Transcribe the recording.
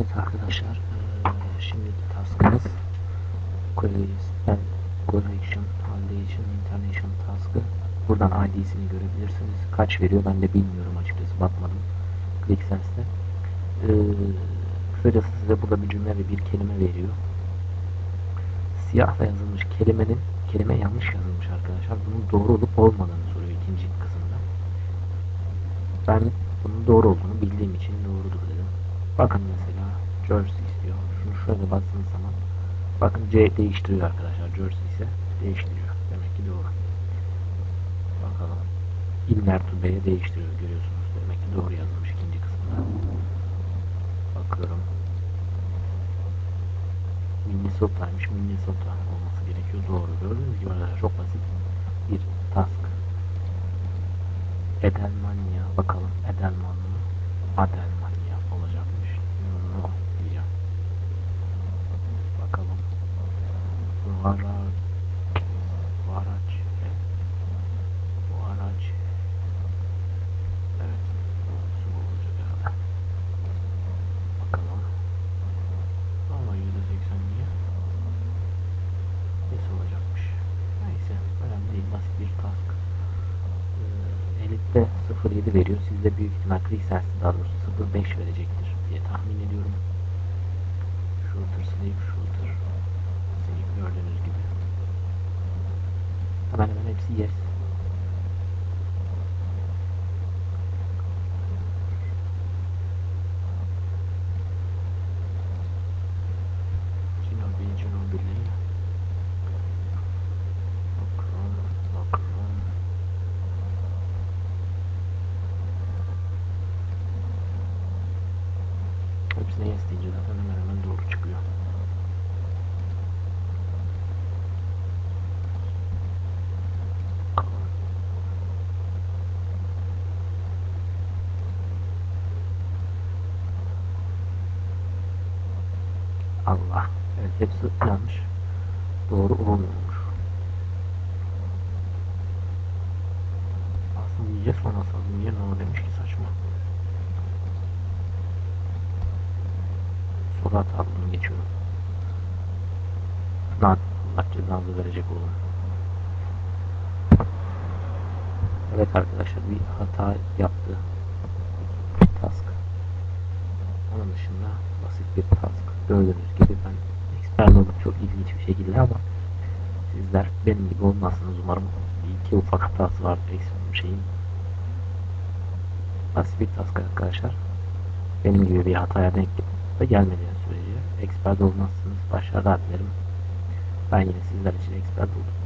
Evet arkadaşlar, eee, şimdi taskımız Collection, Collection, Validation, International task'ı. Buradan ID'sini görebilirsiniz. Kaç veriyor ben de bilmiyorum açıkçası bakmadım. ClickSense'de. Eee kısacası size burada bir cümle ve bir kelime veriyor. Siyahla yazılmış kelimenin kelime yanlış yazılmış arkadaşlar. Bunun doğru olup olmadığını soruyor ikinci kısımda. Ben bunun doğru olduğunu bildiğim için doğrudur dedim. Bakın mesela jersey istiyor. Şunu şöyle bastığınız zaman bakın C değiştiriyor arkadaşlar. Jersey ise değiştiriyor. Demek ki doğru. Bakalım. Inner to B'ye değiştiriyor görüyorsunuz. Demek ki doğru yazılmış ikinci kısımda. Bakıyorum. Minnesota'ymış. Minnesota olması gerekiyor. Doğru. Gördüğünüz gibi arkadaşlar çok basit bir task. Edelmanya bakalım. Edelman mı? Adelmanya olacakmış. No diyeceğim. Bakalım. Vara Varaç Varaç Evet. Su olacak herhalde. Bakalım. Ama %80 niye? Nesi olacakmış? Neyse. Önemli değil. Basit bir task. Ee, Elit'te 0.7 veriyor. Sizde büyük ihtimal ClickSense'de daha doğrusu 0.5 verecektir diye tahmin ediyorum. Hemen hemen hepsi yes. Ginobili, Ginobili. Bakalım, bakalım. Hepsine yes deyince zaten hemen hemen doğru çıkıyor. Bakalım. Allah. Evet hepsi yanlış. Doğru olmuyormuş. Aslında niye son asalım? Niye no demiş ki saçma. Soru hata bunu geçiyorum. Lan Allah cezanızı verecek oğlum. Evet arkadaşlar bir hata yaptı. Task. Onun dışında basit bir task. Gördüğünüz gibi ben expert oldum çok ilginç bir şekilde ama sizler benim gibi olmazsınız umarım. Bir iki ufak hatası var şeyin. Basit bir task arkadaşlar. Benim gibi bir hataya denk de gelmediğiniz sürece expert olmazsınız. Başarılar dilerim. Ben yine sizler için expert oldum.